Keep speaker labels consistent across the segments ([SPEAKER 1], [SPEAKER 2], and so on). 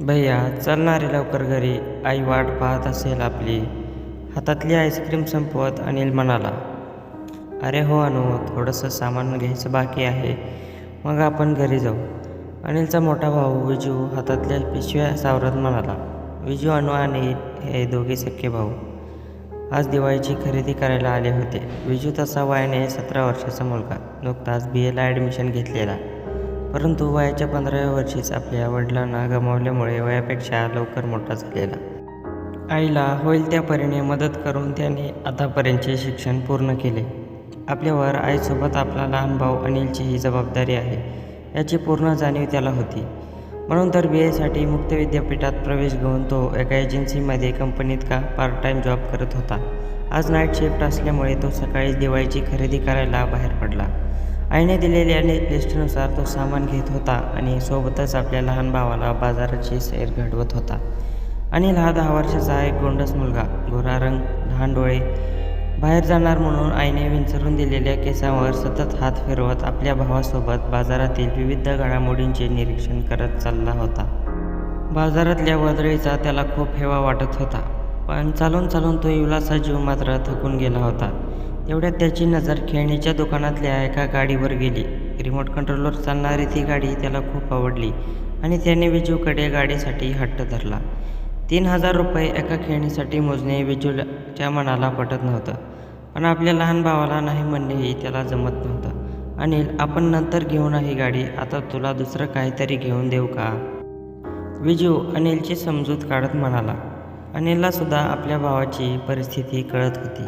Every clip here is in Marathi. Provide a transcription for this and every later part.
[SPEAKER 1] भैया चलणारे लवकर घरी. आई वाट पाहत असेल आपली. हातातली आईस्क्रीम संपवत अनिल म्हणाला अरे हो अनु थोडंसं सामान घ्यायचं बाकी आहे. मग आपण घरी जाऊ. अनिलचा मोठा भाऊ विजू हातातल्या पिशव्या सावरत म्हणाला विजू अनु आणि हे दोघे सख्खे भाऊ आज दिवाळीची खरेदी करायला आले होते. विजू तसा वयाने सतरा वर्षाचा मुलगा. नुकताच बी एला ॲडमिशन घेतलेला. परंतु वयाच्या पंधराव्या वर्षीच आपल्या वडिलांना गमावल्यामुळे वयापेक्षा लवकर मोठा झालेला. आईला होईल त्या परीने मदत करून त्याने आतापर्यंतचे शिक्षण पूर्ण केले. आपल्यावर आईसोबत आपला लहान भाऊ अनिलची ही जबाबदारी आहे याची पूर्ण जाणीव त्याला होती. म्हणून तर बी एसाठी मुक्त विद्यापीठात प्रवेश घेऊन तो एका एजन्सीमध्ये कंपनीत का पार्ट टाईम जॉब करत होता. आज नाईट शिफ्ट असल्यामुळे तो सकाळी दिवाळीची खरेदी करायला बाहेर पडला. आईने दिलेल्या लिस्टनुसार तो सामान घेत होता आणि सोबतच आपल्या लहान भावाला बाजाराची सैर घडवत होता. अनिल हा दहा वर्षाचा एक गोंडस मुलगा गोरा रंग लहान डोळे बाहेर जाणार म्हणून आईने विंचरून दिलेल्या केसांवर सतत हात फिरवत आपल्या भावासोबत बाजारातील विविध घडामोडींचे निरीक्षण करत चालला होता. बाजारातल्या वदळीचा त्याला खूप हेवा वाटत होता पण चालून चालून तो युलासा जीव मात्र थकून गेला होता. तेवढ्यात त्याची नजर खेळणीच्या दुकानातल्या एका गाडीवर गेली. रिमोट कंट्रोलवर चालणारी ती गाडी त्याला खूप आवडली आणि त्याने विजूकडे गाडीसाठी हट्ट धरला. तीन हजार रुपये एका खेळणीसाठी मोजणे विजूच्या मनाला पटत नव्हतं. पण आपल्या लहान भावाला नाही म्हणणेही त्याला जमत नव्हतं. अनिल आपण नंतर घेऊन ही गाडी. आता तुला दुसरं काहीतरी घेऊन देऊ का? विजू अनिलची समजूत काढत म्हणाला. अनिलला सुद्धा आपल्या भावाची परिस्थिती कळत होती.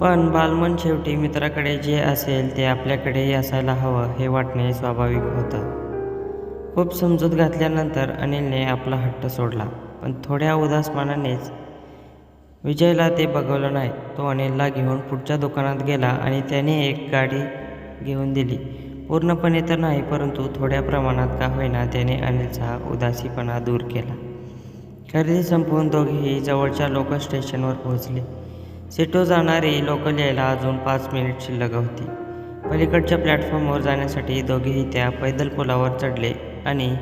[SPEAKER 1] पण बालमन शेवटी मित्राकडे जे असेल ते आपल्याकडेही असायला हवं हे वाटणे स्वाभाविक होतं. खूप समजूत घातल्यानंतर अनिलने आपला हट्ट सोडला पण थोड्या उदासमानानेच विजयला ते बघवलं नाही. तो अनिलला घेऊन पुढच्या दुकानात गेला आणि त्याने एक गाडी घेऊन दिली. पूर्णपणे तर नाही परंतु थोड्या प्रमाणात का होईना त्याने अनिलचा उदासीपणा दूर केला. खरेदी संपवून दोघेही जवळच्या लोकल स्टेशनवर पोहोचले. सिटो जाणारी लोकल यायला अजून पाच मिनिट शिल्लक होती. पलीकडच्या प्लॅटफॉर्मवर जाण्यासाठी दोघेही त्या पैदल पुलावर चढले आणि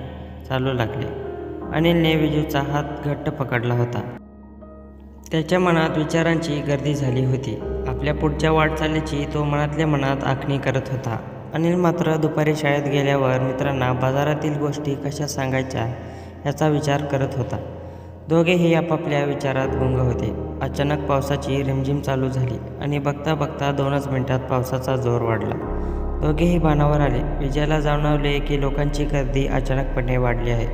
[SPEAKER 1] चालू लागले. अनिलने विजूचा हात घट्ट पकडला होता. त्याच्या मनात विचारांची गर्दी झाली होती. आपल्या पुढच्या वाटचालीची तो मनातल्या मनात आखणी करत होता. अनिल मात्र दुपारी शाळेत गेल्यावर मित्रांना बाजारातील गोष्टी कशा सांगायच्या याचा विचार करत होता. दोघेही आपापल्या विचारात गुंग होते. अचानक पावसाची रिमझिम चालू झाली आणि बघता बघता दोनच मिनिटात पावसाचा जोर वाढला. दोघेही बाणावर आले. विजयाला जाणवले की लोकांची गर्दी अचानकपणे वाढली आहे.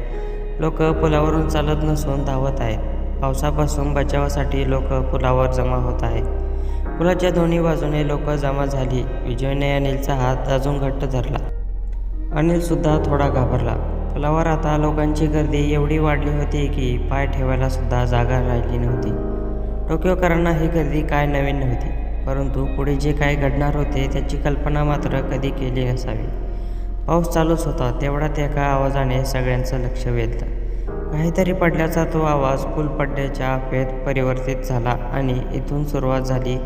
[SPEAKER 1] लोक पुलावरून चालत नसून धावत आहेत. पावसापासून बचावासाठी लोक पुलावर जमा होत आहेत. पुलाच्या दोन्ही बाजूने लोक जमा झाली. विजयने अनिलचा हात अजून घट्ट धरला. अनिलसुद्धा थोडा घाबरला. पुलावर आता लोकांची गर्दी एवढी वाढली होती की पाय ठेवायला सुद्धा जागा राहिली नव्हती. टोकियोकरांना ही गर्दी काय नवीन नव्हती परंतु पुढे जे काय घडणार होते त्याची कल्पना मात्र कधी केली नसावी पाऊस चालूच होता तेवढ्यात एका आवाजाने सगळ्यांचं लक्ष वेधलं. काहीतरी पडल्याचा तो आवाज पूल पडल्याच्या फेत परिवर्तित झाला आणि इथून सुरुवात झाली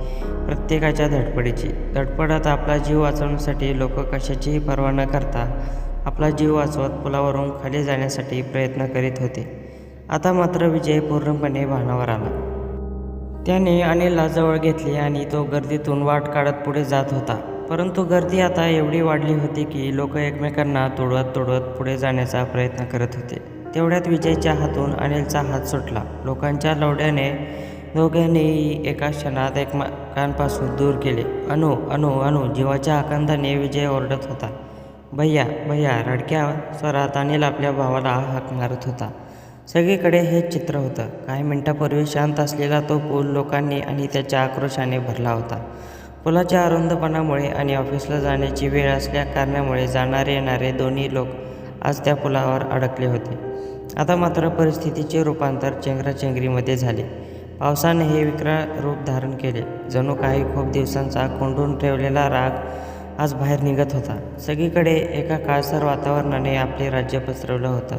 [SPEAKER 1] प्रत्येकाच्या धडपडीची. धडपडत आपला जीव वाचवण्यासाठी लोक कशाचीही पर्वा न करता आपला जीव वाचवत पुलावरून खाली जाण्यासाठी प्रयत्न करीत होते. आता मात्र विजय पूर्णपणे भानावर आला. त्याने अनिलला जवळ घेतले आणि तो गर्दीतून वाट काढत पुढे जात होता. परंतु गर्दी आता एवढी वाढली होती की लोक एकमेकांना तोडवत तोडवत पुढे जाण्याचा प्रयत्न करत होते. तेवढ्यात विजयच्या हातून अनिलचा हात सुटला. लोकांच्या लवड्याने दोघांनीही एका क्षणात एकमेकांपासून दूर केले. अनु अनु अनु जीवाच्या आकांताने विजय ओरडत होता. भैया भैया रडक्या स्वरात अनिल आपल्या भावाला हाक मारत होता. सगळीकडे हेच चित्र होतं. काही मिनिटापूर्वी शांत असलेला तो पूल लोकांनी आणि त्याच्या आक्रोशाने भरला होता. पुलाच्या अरुंदपणामुळे आणि ऑफिसला जाण्याची वेळ असल्या कारणामुळे जाणारे येणारे दोन्ही लोक आज त्या पुलावर अडकले होते. आता मात्र परिस्थितीचे रूपांतर चेंगराचेंगरीमध्ये झाले. पावसाने हे विक्राळ रूप धारण केले. जणू काही खूप दिवसांचा कोंडून ठेवलेला राग आज बाहेर निघत होता. सगळीकडे एका काळसर वातावरणाने आपले राज्य पसरवलं होतं.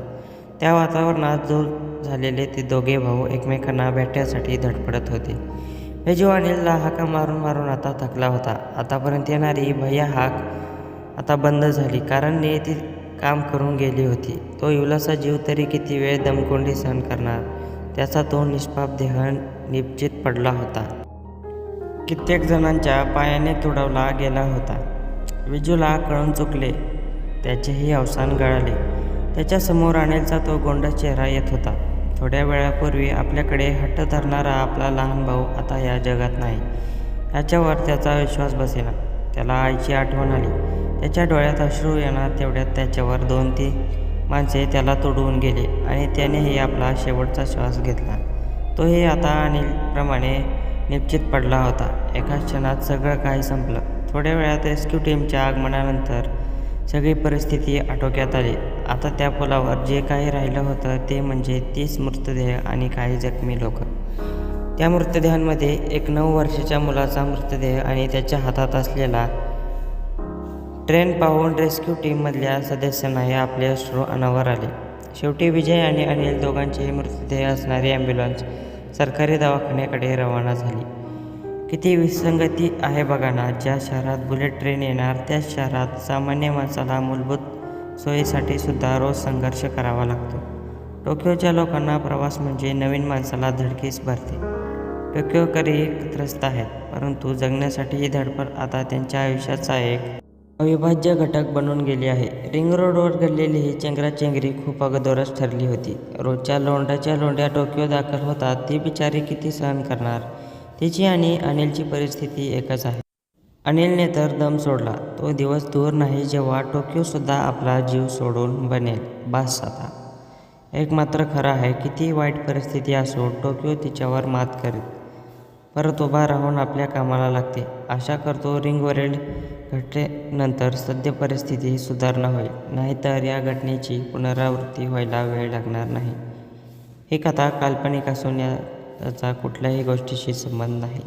[SPEAKER 1] त्या वातावरणात जो झालेले ते दोघे भाऊ एकमेकांना भेटण्यासाठी धडपडत होते. मेजू अनिलला हाका मारून मारून आता थकला होता. आतापर्यंत येणारी भैया हाक आता बंद झाली कारण ती काम करून गेली होती. तो युलाचा जीव तरी किती वेळ दमकोंडी सहन करणार? त्याचा तो निष्पाप देह निपचित पडला होता. कित्येक जणांच्या पायाने तुडवला गेला होता. विजूला कळून चुकले. त्याचेही अवसान गळाले. त्याच्यासमोर अनिलचा तो गोंडा चेहरा येत होता. थोड्या वेळापूर्वी आपल्याकडे हट्ट धरणारा आपला लहान भाऊ आता या जगात नाही. याच्यावर त्याचा विश्वास बसेना. त्याला आईची आठवण आली. त्याच्या डोळ्यात अश्रू येणार तेवढ्यात त्याच्यावर दोन ती माणसे त्याला तोडवून गेले आणि त्यानेही आपला शेवटचा श्वास घेतला. तोही आता अनिलप्रमाणे निश्चित पडला होता. एका क्षणात सगळं काही संपलं. थोड्या वेळात रेस्क्यू टीमच्या आगमनानंतर सगळी परिस्थिती आटोक्यात आली. आता त्या पुलावर जे काही राहिलं होतं ते म्हणजे तीस मृतदेह आणि काही जखमी लोक. त्या मृतदेहांमध्ये एक नऊ वर्षाच्या मुलाचा मृतदेह आणि त्याच्या हातात असलेला ट्रेन पाहून रेस्क्यू टीममधल्या सदस्यांनाही आपले अश्रू अनावर आले. शेवटी विजय आणि अनिल दोघांचेही मृतदेह असणारी ॲम्ब्युलन्स सरकारी दवाखान्याकडे रवाना झाली. किती विसंगती आहे बघा ना ज्या शहरात बुलेट ट्रेन येणार त्याच शहरात सामान्य माणसाला मूलभूत सोयीसाठी सुद्धा रोज संघर्ष करावा लागतो. टोकियोच्या लोकांना प्रवास म्हणजे नवीन माणसाला धडकीस भरते. टोकियोकरी त्रस्त आहेत परंतु जगण्यासाठी ही धडपड आता त्यांच्या आयुष्याचा एक अविभाज्य घटक बनून गेली आहे. रिंग रोडवर घडलेली ही चेंगराचेंगरी खूप अगोदरच ठरली होती. रोजच्या लोंडाच्या लोंढ्या टोकियो दाखल होतात ती बिचारी किती सहन करणार? तिची आणि अनिलची परिस्थिती एकच आहे. अनिलने तर दम सोडला. तो दिवस दूर नाही जेव्हा टोकियोसुद्धा आपला जीव सोडून बनेल. बास आता. एक मात्र खरं आहे किती वाईट परिस्थिती असो टोकियो तिच्यावर मात करीत. परत उभा राहून आपल्या कामाला लागते. आशा करतो रिंगवरील घटनेनंतर सद्य परिस्थिती सुधारणा होईल. नाहीतर या घटनेची पुनरावृत्ती व्हायला वेळ लागणार नाही. ही कथा काल्पनिक असून या त्याचा कुठल्याही गोष्टीशी संबंध नाही.